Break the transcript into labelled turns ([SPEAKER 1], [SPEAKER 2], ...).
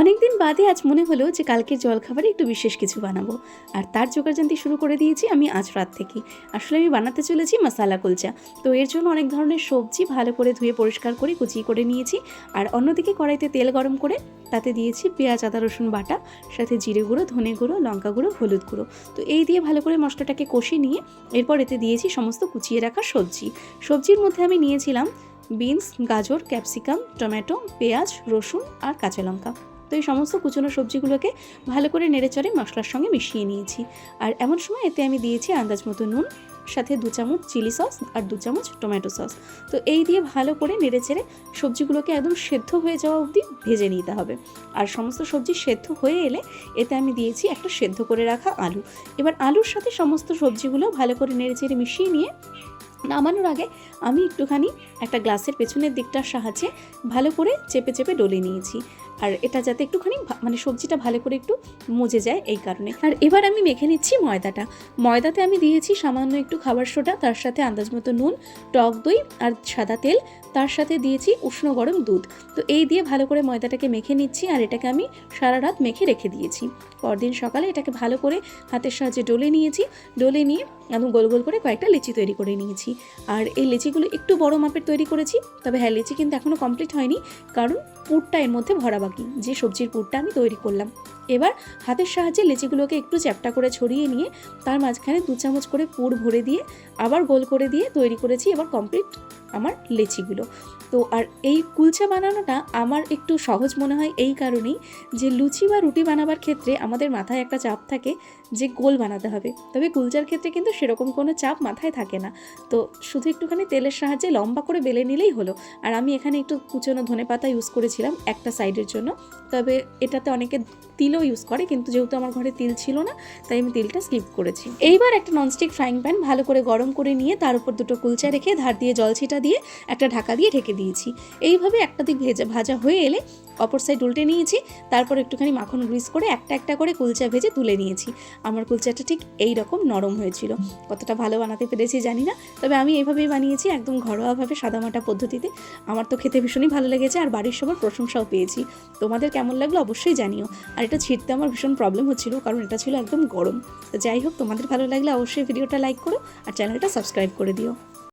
[SPEAKER 1] অনেকদিন বাদে আজ মনে হলো যে কালকের জলখাবারে একটু বিশেষ কিছু বানাবো। আর তার জোগাড় জানতে শুরু করে দিয়েছি আমি আজ রাত থেকে আসলে আমি বানাতে চলেছি মশালা কুলচা। তো এর জন্য অনেক ধরনের সবজি ভালো করে ধুয়ে পরিষ্কার করে কুচিয়ে করে নিয়েছি। আর অন্যদিকে কড়াইতে তেল গরম করে তাতে দিয়েছি পেঁয়াজ, আদা, রসুন বাটা, সাথে জিরে গুঁড়ো, ধনে গুঁড়ো, লঙ্কা গুঁড়ো, হলুদ গুঁড়ো। তো এই দিয়ে ভালো করে মশলাটাকে কষিয়ে নিয়ে এরপর এতে দিয়েছি সমস্ত কুচিয়ে রাখা সবজি। সবজির মধ্যে আমি নিয়েছিলাম বিনস, গাজর, ক্যাপসিকাম, টমেটো, পেঁয়াজ, রসুন আর কাঁচা লঙ্কা। তো এই সমস্ত কুচনো সবজিগুলোকে ভালো করে নেড়েচড়ে মশলার সঙ্গে মিশিয়ে নিয়েছি। আর এমন সময় এতে আমি দিয়েছি আন্দাজ মতো নুন, সাথে দু চামচ চিলি সস আর দু চামচ টমেটো সস। তো এই দিয়ে ভালো করে নেড়েচেড়ে সবজিগুলোকে একদম সেদ্ধ হয়ে যাওয়া অবধি ভেজে নিতে হবে। আর সমস্ত সবজি সেদ্ধ হয়ে এলে এতে আমি দিয়েছি একটা সেদ্ধ করে রাখা আলু। এবার আলুর সাথে সমস্ত সবজিগুলো ভালো করে নেড়েচেড়ে মিশিয়ে নিয়ে নামানোর আগে আমি একটুখানি একটা গ্লাসের পেছনের দিকটার সাহায্যে ভালো করে চেপে চেপে ডলে নিয়েছি। আর এটা যাতে একটুখানি মানে সবজিটা ভালো করে একটু মজে যায় এই কারণে। আর এবার আমি মেখে নিচ্ছি ময়দাটা। ময়দাতে আমি দিয়েছি সামান্য একটু খাবার সোডা, তার সাথে আন্দাজ মতো নুন, টক দই আর সাদা তেল। তার সাথে দিয়েছি উষ্ণ গরম দুধ। তো এই দিয়ে ভালো করে ময়দাটাকে মেখে নিচ্ছি আর এটাকে আমি সারা রাত মেখে রেখে দিয়েছি। পরদিন সকালে এটাকে ভালো করে হাতের সাহায্যে ডলে নিয়েছি। ডলে নিয়ে এবং গোল গোল করে কয়েকটা লিচি তৈরি করে নিয়েছি। আর এই লিচিগুলো একটু বড় মাপের তৈরি করেছি, তবে হ্যাঁ লিচি কিন্তু এখনও কমপ্লিট হয়নি। কারণ পুরটা এর মধ্যে ভরা যে সবজির পুরটা আমি তৈরি করলাম। এবার হাতের সাহায্যে লিচিগুলোকে একটু চ্যাপটা করে ছড়িয়ে নিয়ে তার মাঝখানে দু চামচ করে পুর ভরে দিয়ে আবার গোল করে দিয়ে তৈরি করেছি এবার কমপ্লিট আমার লেচিগুলো। তো আর এই কুলচা বানানোটা আমার একটু সহজ মনে হয় এই কারণেই যে লুচি বা রুটি বানাবার ক্ষেত্রে আমাদের মাথায় একটা চাপ থাকে যে গোল বানাতে হবে। তবে কুলচার ক্ষেত্রে কিন্তু সেরকম কোনো চাপ মাথায় থাকে না। তো শুধু একটুখানি তেলের সাহায্যে লম্বা করে বেলে নিলেই হলো। আর আমি এখানে একটু কুচনো ধনে পাতা ইউজ করেছিলাম একটা সাইডের জন্য। তবে এটাতে অনেকে তিলও ইউজ করে, কিন্তু যেহেতু আমার ঘরে তিল ছিল না, তাই আমি তিলটা স্কিপ করেছি। এইবার একটা ননস্টিক ফ্রাইং প্যান ভালো করে গরম করে নিয়ে তার উপর দুটো কুলচা রেখে ধার দিয়ে জল ছিটা দিয়ে একটা ঢাকা দিয়ে ঢেকে দিয়েছি। এইভাবে একটা দিক ভেজা, ভাজা হয়ে এলে অপর সাইড উল্টে নিয়েছি, তারপর একটুখানি মাখন গ্রিস করে একটা একটা করে কুলচা ভেজে তুলে নিয়েছি। আমার কুলচাটা ঠিক এই রকম নরম হয়েছিল। কতটা ভালো বানাতে পেরেছি জানি না, তবে আমি এইভাবেই বানিয়েছি একদম ঘরোয়াভাবে সাদামাটা পদ্ধতিতে। আমার তো খেতে ভীষণই ভালো লেগেছে, আর বাড়ির সবার প্রশংসাও পেয়েছি। তোমাদের কেমন লাগল অবশ্যই জানিও। আর এটা ছিঁড়তে আমার ভীষণ প্রবলেম হচ্ছিল, কারণ এটা ছিল একদম গরম। তো যাই হোক, তোমাদের ভালো লাগলে অবশ্যই ভিডিওটা লাইক করো আর চ্যানেলটা সাবস্ক্রাইব করে দিও।